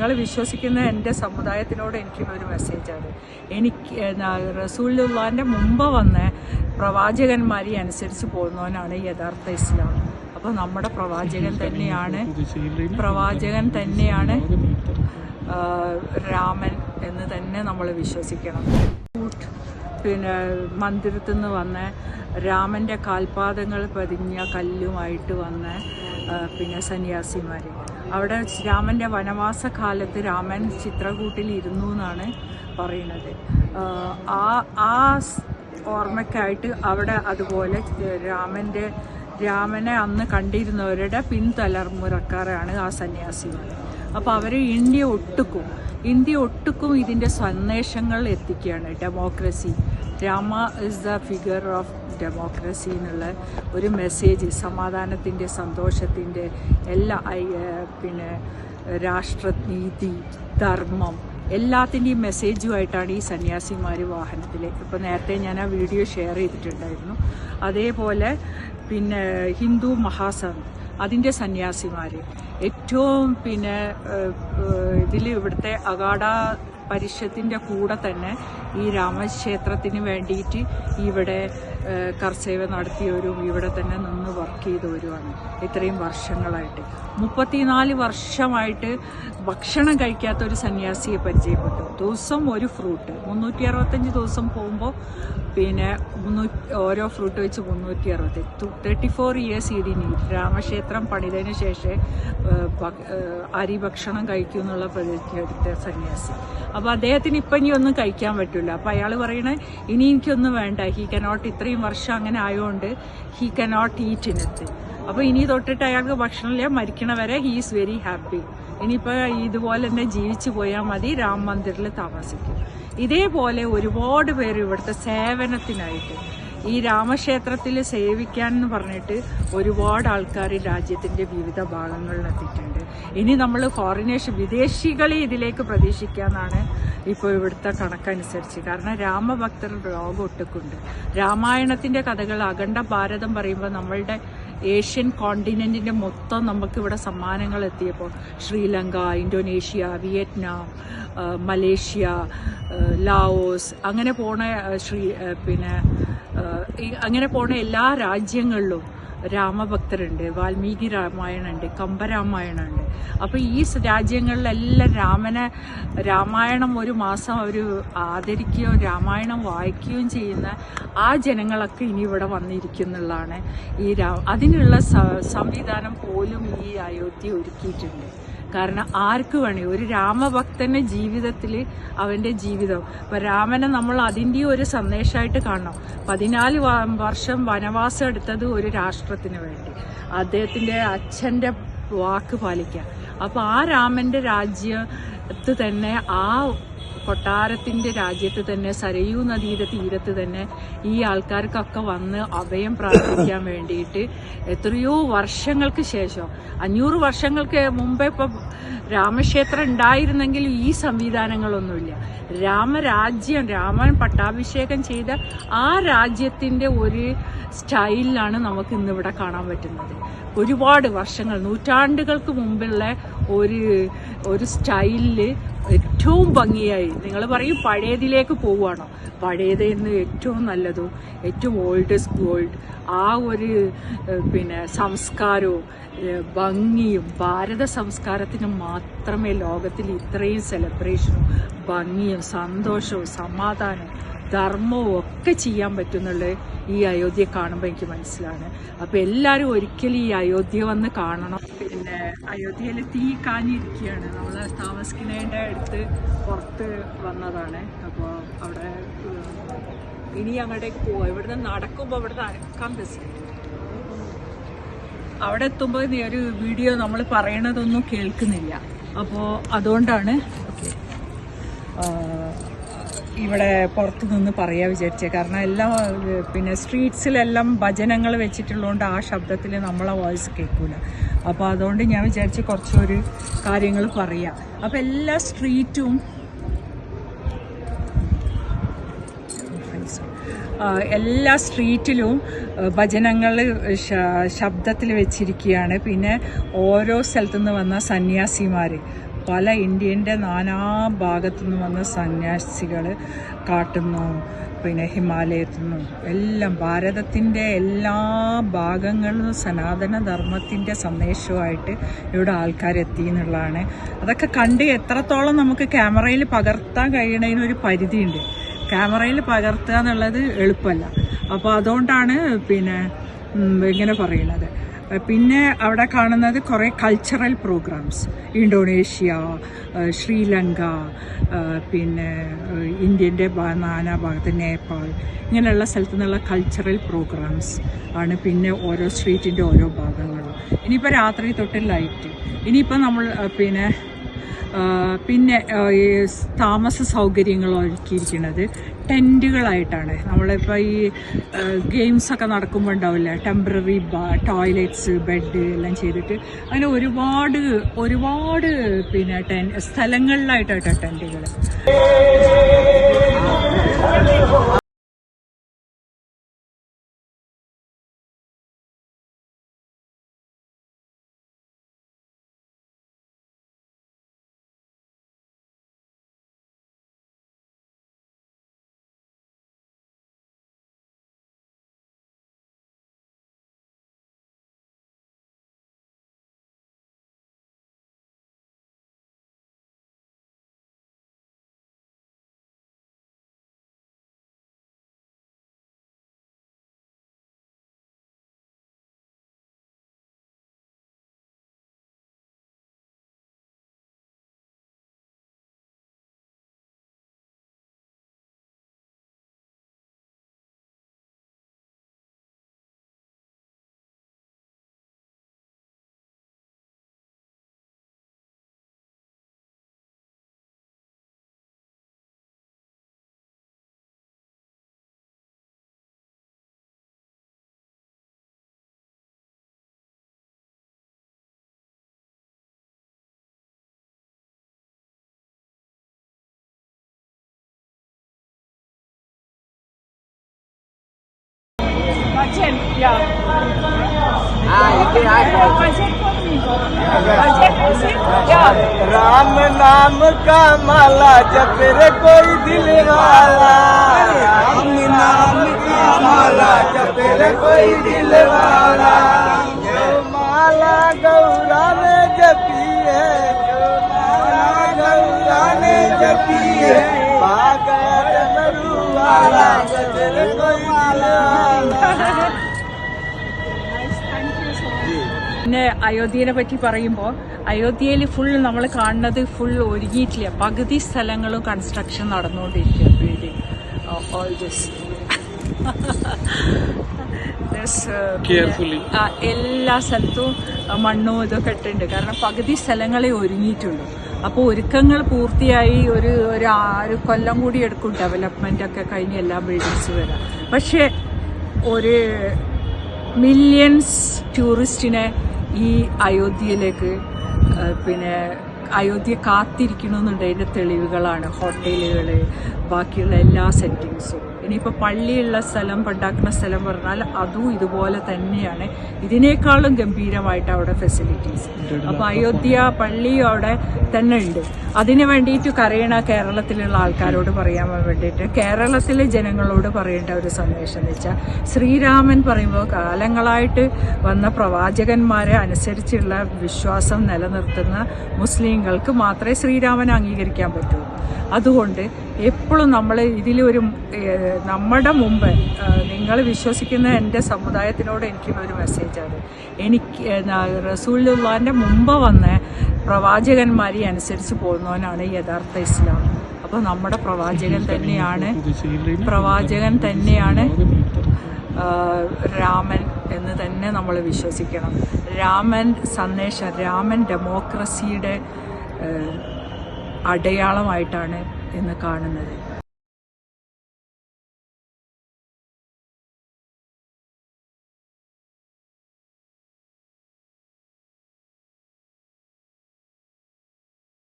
നിങ്ങൾ വിശ്വസിക്കുന്ന എന്റെ സമുദായത്തിനോട് എനിക്കുള്ളൊരു മെസ്സേജാണ് എനിക്ക് റസൂലുള്ളാന്റെ മുമ്പ് വന്ന പ്രവാചകന്മാരെ അനുസരിച്ച് പോകുന്നവനാണ് യഥാർത്ഥ ഇസ്ലാം. അപ്പോൾ നമ്മുടെ പ്രവാചകൻ തന്നെയാണ് പ്രവാചകൻ തന്നെയാണ് രാമൻ എന്ന് തന്നെ നമ്മൾ വിശ്വസിക്കണം. പിന്നെ മന്ദിരത്തിൽ നിന്ന് വന്ന രാമന്റെ കാൽപാദങ്ങൾ പതിഞ്ഞ കല്ലുമായിട്ട് വന്ന പിന്നെ സന്യാസിമാർ അവിടെ രാമന്റെ വനവാസ കാലത്ത് രാമൻ ചിത്രകൂട്ടിൽ ഇരുന്നു എന്നാണ് പറയുന്നത് ആ, ആ ഓർമ്മയ്ക്കായിട്ട് അവിടെ അതുപോലെ രാമന്റെ രാമനെ അന്ന് കണ്ടിരുന്നവരുടെ പിൻതലമുറക്കാരാണ് ആ സന്യാസികൾ. അപ്പോൾ അവർ ഇന്ത്യ ഒട്ടുക്കും. ഇന്ത്യ ഒട്ടുക്കും ഇതിന്റെ സന്ദേശങ്ങൾ എത്തിക്കുകയാണ്. Democracy Rama is the figure of democracy എന്നുള്ള ഒരു മെസ്സേജ് സമാധാനത്തിന്റെ സന്തോഷത്തിന്റെ എല്ലാ പിന്നെ രാഷ്ട്രനീതി ധർമ്മം എല്ലാത്തിന്റെയും മെസ്സേജുമായിട്ടാണ് ഈ സന്യാസിമാർ വാഹനത്തിൽ ഇപ്പോൾ നേരത്തെ ഞാൻ ആ വീഡിയോ ഷെയർ ചെയ്തിട്ടുണ്ടായിരുന്നു. അതേപോലെ പിന്നെ ഹിന്ദു മഹാസംഘ് അതിന്റെ സന്യാസിമാർ ഏറ്റവും പിന്നെ ഇതിൽ ഇവിടുത്തെ അഗാഡ പരിഷത്തിന്റെ കൂടെ തന്നെ ഈ രാമക്ഷേത്രത്തിന് വേണ്ടിയിട്ട് ഇവിടെ കർസേവ നടത്തിയവരും ഇവിടെ തന്നെ നിന്ന് വർക്ക് ചെയ്തവരുമാണ് ഇത്രയും വർഷങ്ങളായിട്ട്. മുപ്പത്തിനാല് വർഷമായിട്ട് ഭക്ഷണം കഴിക്കാത്ത ഒരു സന്യാസിയെ പരിചയപ്പെട്ടു. ദിവസം ഒരു ഫ്രൂട്ട് മുന്നൂറ്റി അറുപത്തഞ്ച് ദിവസം പോകുമ്പോൾ പിന്നെ മുന്നൂറ്റി ഓരോ ഫ്രൂട്ട് വെച്ച് മുന്നൂറ്റി അറുപത്തി തേർട്ടി ഫോർ ഇയേഴ്സ് ഇതിനി രാമക്ഷേത്രം പണിതതിന് ശേഷം അരി ഭക്ഷണം കഴിക്കും എന്നുള്ള പ്രതിജ്ഞ എടുത്ത സന്യാസി. അപ്പോൾ അദ്ദേഹത്തിന് ഇപ്പം ഇനി ഒന്നും കഴിക്കാൻ പറ്റില്ല അപ്പോൾ അയാൾ പറയണേ ഇനി എനിക്കൊന്നും വേണ്ട. ഹി കനോട്ട് ഇത്രയും വർഷം അങ്ങനെ ആയതുകൊണ്ട് ഹി കനോട്ട് ഈറ്റ് ഇനത്ത് അപ്പോൾ ഇനി തൊട്ടിട്ട് അയാൾക്ക് ഭക്ഷണമില്ല മരിക്കണവരെ ഹീ ഈസ് വെരി ഹാപ്പി ഇനിയിപ്പോൾ ഇതുപോലെ തന്നെ ജീവിച്ചു പോയാൽ മതി രാം മന്ദിറിൽ താമസിക്കും. ഇതേപോലെ ഒരുപാട് പേര് ഇവിടുത്തെ സേവനത്തിനായിട്ട് ഈ രാമക്ഷേത്രത്തിൽ സേവിക്കാൻ എന്ന് പറഞ്ഞിട്ട് ഒരുപാട് ആൾക്കാർ രാജ്യത്തിന്റെ വിവിധ ഭാഗങ്ങളിൽ എത്തിയിട്ടുണ്ട്. ഇനി നമ്മൾ ഫോറിനേഴ്സ് വിദേശികളെ ഇതിലേക്ക് പ്രതീക്ഷിക്കാന്നാണ് ഇപ്പോൾ ഇവിടുത്തെ കണക്കനുസരിച്ച്. കാരണം രാമഭക്തർ ലോകം ഒട്ടുക്കുണ്ട്. രാമായണത്തിന്റെ കഥകൾ അഖണ്ഡ ഭാരതം പറയുമ്പോൾ നമ്മളുടെ ഏഷ്യൻ കോണ്ടിനെന്റിന്റെ മൊത്തം നമുക്ക് ഇവിടെ സമ്മാനങ്ങൾ എത്തിയപ്പോൾ Sri Lanka Indonesia Vietnam Malaysia Laos അങ്ങനെ പോണ ശ്രീ പിന്നെ അങ്ങനെ പോണ എല്ലാ രാജ്യങ്ങളിലും രാമഭക്തരുണ്ട് വാൽമീകി രാമായണമുണ്ട് കമ്പരാമായണമുണ്ട് അപ്പോൾ ഈ രാജ്യങ്ങളിലെല്ലാം രാമനെ രാമായണം ഒരു മാസം അവർ ആദരിക്കുകയോ രാമായണം വായിക്കുകയും ചെയ്യുന്ന ആ ജനങ്ങളൊക്കെ ഇനി ഇവിടെ വന്നിരിക്കുന്നുള്ളതാണ്. ഈ രാ അതിനുള്ള സംവിധാനം പോലും ഈ അയോധ്യ ഒരുക്കിയിട്ടുണ്ട്. കാരണം ആർക്ക് വേണേ? ഒരു രാമഭക്തന്റെ ജീവിതത്തിൽ അവന്റെ ജീവിതം. അപ്പം രാമനെ നമ്മൾ അതിന്റെ ഒരു സന്ദേശമായിട്ട് കാണണം. പതിനാല് വർഷം വനവാസം എടുത്തത് ഒരു രാഷ്ട്രത്തിന് വേണ്ടി. അദ്ദേഹത്തിന്റെ അച്ഛന്റെ വാക്ക് പാലിക്കുക അപ്പോൾ ആ രാമന്റെ രാജ്യത്ത് തന്നെ ആ കൊട്ടാരത്തിന്റെ രാജ്യത്ത് തന്നെ സരയൂ നദിയുടെ തീരത്ത് തന്നെ ഈ ആൾക്കാർക്കൊക്കെ വന്ന് അഭയം പ്രാർത്ഥിക്കാൻ വേണ്ടിയിട്ട് എത്രയോ വർഷങ്ങൾക്ക് ശേഷം അഞ്ഞൂറ് വർഷങ്ങൾക്ക് മുമ്പേ ഇപ്പൊ രാമക്ഷേത്രം ഉണ്ടായിരുന്നെങ്കിൽ ഈ സംവിധാനങ്ങളൊന്നുമില്ല. രാമരാജ്യം രാമൻ പട്ടാഭിഷേകം ചെയ്ത ആ രാജ്യത്തിന്റെ ഒരു സ്റ്റൈലിലാണ് നമുക്ക് ഇന്നിവിടെ കാണാൻ പറ്റുന്നത്. ഒരുപാട് വർഷങ്ങൾ നൂറ്റാണ്ടുകൾക്ക് മുമ്പുള്ള ഒരു ഒരു സ്റ്റൈലിൽ ഏറ്റവും ഭംഗിയായി. നിങ്ങൾ പറയും പഴയതിലേക്ക് പോവുകയാണോ? പഴയതെന്ന് ഏറ്റവും നല്ലതും ഏറ്റവും ഓൾഡസ്റ്റ് ഗോൾഡ് ആ ഒരു പിന്നെ സംസ്കാരവും ഭംഗിയും ഭാരത സംസ്കാരത്തിന് മാത്രമേ ലോകത്തിൽ ഇത്രയും സെലിബ്രേഷനും ഭംഗിയും സന്തോഷവും സമാധാനവും ധർമ്മവും ഒക്കെ ചെയ്യാൻ പറ്റുന്നുള്ളത് ഈ അയോധ്യ കാണുമ്പോൾ എനിക്ക് മനസ്സിലാണ്. അപ്പൊ എല്ലാവരും ഒരിക്കലും ഈ അയോധ്യ വന്ന് കാണണം. പിന്നെ അയോധ്യയിൽ തീ കാഞ്ഞിരിക്കുകയാണ് നമ്മൾ താമസിക്കുന്നതിന്റെ അടുത്ത് പുറത്ത് വന്നതാണ്. അപ്പോൾ അവിടെ ഇനി അങ്ങോട്ടേക്ക് പോവാം. ഇവിടുന്ന് നടക്കുമ്പോൾ ഇവിടുന്ന് നടക്കാൻ ബസ് അവിടെ എത്തുമ്പോൾ നീ ഒരു വീഡിയോ നമ്മൾ പറയണതൊന്നും കേൾക്കുന്നില്ല. അപ്പോൾ അതുകൊണ്ടാണ് ഓക്കെ. ഇവിടെ പുറത്തു നിന്ന് പറയാ വിചാരിച്ചത് കാരണം എല്ലാ പിന്നെ സ്ട്രീറ്റ്സിലെല്ലാം ഭജനങ്ങൾ വെച്ചിട്ടുള്ളതുകൊണ്ട് ആ ശബ്ദത്തിൽ നമ്മളെ വോയിസ് കേൾക്കൂല അപ്പോൾ അതുകൊണ്ട് ഞാൻ വിചാരിച്ച് കുറച്ചൊരു കാര്യങ്ങൾ പറയാം. അപ്പോൾ എല്ലാ സ്ട്രീറ്റും എല്ലാ സ്ട്രീറ്റിലും ഭജനങ്ങൾ ശബ്ദത്തിൽ വെച്ചിരിക്കുകയാണ് പിന്നെ ഓരോ സ്ഥലത്തു നിന്ന് വന്ന സന്യാസിമാർ പല ഇന്ത്യന്റെ നാനാ ഭാഗത്തു നിന്ന് വന്ന സന്യാസികൾ കാട്ടുന്നു പിന്നെ ഹിമാലയത്തു നിന്നും എല്ലാം ഭാരതത്തിന്റെ എല്ലാ ഭാഗങ്ങളിലും സനാതന ധർമ്മത്തിന്റെ സന്ദേശവുമായിട്ട് ഇവിടെ ആൾക്കാരെത്തി എന്നുള്ളതാണ്. അതൊക്കെ കണ്ട് എത്രത്തോളം നമുക്ക് ക്യാമറയിൽ പകർത്താൻ കഴിയണതിനൊരു പരിധിയുണ്ട്. ക്യാമറയിൽ പകർത്തുക എന്നുള്ളത് എളുപ്പമല്ല. അപ്പോൾ അതുകൊണ്ടാണ് പിന്നെ ഇങ്ങനെ പറയുന്നത്. പിന്നെ അവിടെ കാണുന്നത് കുറേ കൾച്ചറൽ പ്രോഗ്രാംസ് ഇന്തോനേഷ്യ ശ്രീലങ്ക പിന്നെ ഇന്ത്യന്റെ നാനാ ഭാഗത്ത് നേപ്പാൾ ഇങ്ങനെയുള്ള സ്ഥലത്തു നിന്നുള്ള കൾച്ചറൽ പ്രോഗ്രാംസ് ആണ് പിന്നെ ഓരോ സ്ട്രീറ്റിന്റെ ഓരോ ഭാഗങ്ങളും ഇനിയിപ്പോൾ രാത്രി തൊട്ട് ലൈറ്റ് ഇനിയിപ്പോൾ നമ്മൾ പിന്നെ പിന്നെ ഈ താമസ സൗകര്യങ്ങൾ ഒരുക്കിയിരിക്കുന്നത് ടെന്റുകളായിട്ടാണ് നമ്മളിപ്പോൾ ഈ ഗെയിംസൊക്കെ നടക്കുമ്പോൾ ഉണ്ടാവില്ല? ടെമ്പററി ടോയ്ലറ്റ്സ് ബെഡ് എല്ലാം ചെയ്തിട്ട് അങ്ങനെ ഒരുപാട് ഒരുപാട് പിന്നെ ടെൻ സ്ഥലങ്ങളിലായിട്ടാണ് ടെന്റുകൾ Budget, yeah. Budget for me. Budget is it? Yeah. Ram नाम का माला जप रे कोई दिल वाला राम नाम का माला जप रे कोई दिल वाला माला गौरा ने जपी है जो माला गौरा ने जपी है पागल പിന്നെ അയോധ്യനെ പറ്റി പറയുമ്പോൾ അയോധ്യയിൽ ഫുൾ നമ്മൾ കാണുന്നത് ഫുൾ ഒരുങ്ങിയിട്ടില്ല. പകുതി സ്ഥലങ്ങളും കൺസ്ട്രക്ഷൻ നടന്നുകൊണ്ടിരിക്കുക ഓൾ എല്ലാ സ്ഥലത്തും മണ്ണും ഇതൊക്കെ ഇട്ടുണ്ട് കാരണം പകുതി സ്ഥലങ്ങളെ ഒരുങ്ങിയിട്ടുള്ളൂ. അപ്പോൾ ഒരുക്കങ്ങൾ പൂർത്തിയായി ഒരു ഒരു ആറ് കൊല്ലം കൂടി എടുക്കും ഡെവലപ്മെന്റ് ഒക്കെ കഴിഞ്ഞ് എല്ലാ ബിൽഡിങ്സ് വരാം പക്ഷേ ഒരു മില്യൺസ് ടൂറിസ്റ്റിനെ ഈ അയോധ്യയിലേക്ക് പിന്നെ അയോധ്യ കാത്തിരിക്കണമെന്നുണ്ട് തെളിവുകളാണ് ഹോട്ടലുകൾ ബാക്കിയുള്ള എല്ലാ സെറ്റിങ്സും ഇനിയിപ്പോൾ പള്ളിയുള്ള സ്ഥലം പണ്ടാക്കുന്ന സ്ഥലം പറഞ്ഞാൽ അതും ഇതുപോലെ തന്നെയാണ്. ഇതിനേക്കാളും ഗംഭീരമായിട്ട് അവിടെ ഫെസിലിറ്റീസ് അപ്പോൾ അയോധ്യ പള്ളി അവിടെ തന്നെ ഉണ്ട്. അതിന് വേണ്ടിയിട്ട് കരയണ കേരളത്തിലുള്ള ആൾക്കാരോട് പറയാൻ വേണ്ടിയിട്ട് കേരളത്തിലെ ജനങ്ങളോട് പറയേണ്ട ഒരു സന്ദേശം എന്ന് വെച്ചാൽ ശ്രീരാമൻ പറയുമ്പോൾ കാലങ്ങളായിട്ട് വന്ന പ്രവാചകന്മാരെ അനുസരിച്ചുള്ള വിശ്വാസം നിലനിർത്തുന്ന മുസ്ലിങ്ങൾക്ക് മാത്രമേ ശ്രീരാമനെ അംഗീകരിക്കാൻ പറ്റൂ. അതുകൊണ്ട് എപ്പോഴും നമ്മൾ ഇതിലൊരു നമ്മുടെ മുമ്പ് നിങ്ങൾ വിശ്വസിക്കുന്ന എന്റെ സമുദായത്തിനോട് എനിക്ക് ഒരു മെസ്സേജാണ്. എനിക്ക് റസൂലുള്ളാന്റെ മുമ്പ് വന്ന പ്രവാചകന്മാരെ അനുസരിച്ച് പോകുന്നവനാണ് യഥാർത്ഥ ഇസ്ലാം. അപ്പോൾ നമ്മുടെ പ്രവാചകൻ തന്നെയാണ് പ്രവാചകൻ തന്നെയാണ് രാമൻ എന്ന് തന്നെ നമ്മൾ വിശ്വസിക്കണം. രാമൻ സന്ദേശം രാമൻ ഡെമോക്രസിയുടെ അടയാളമായിട്ടാണ് ഇന്ന് കാണുന്നത്.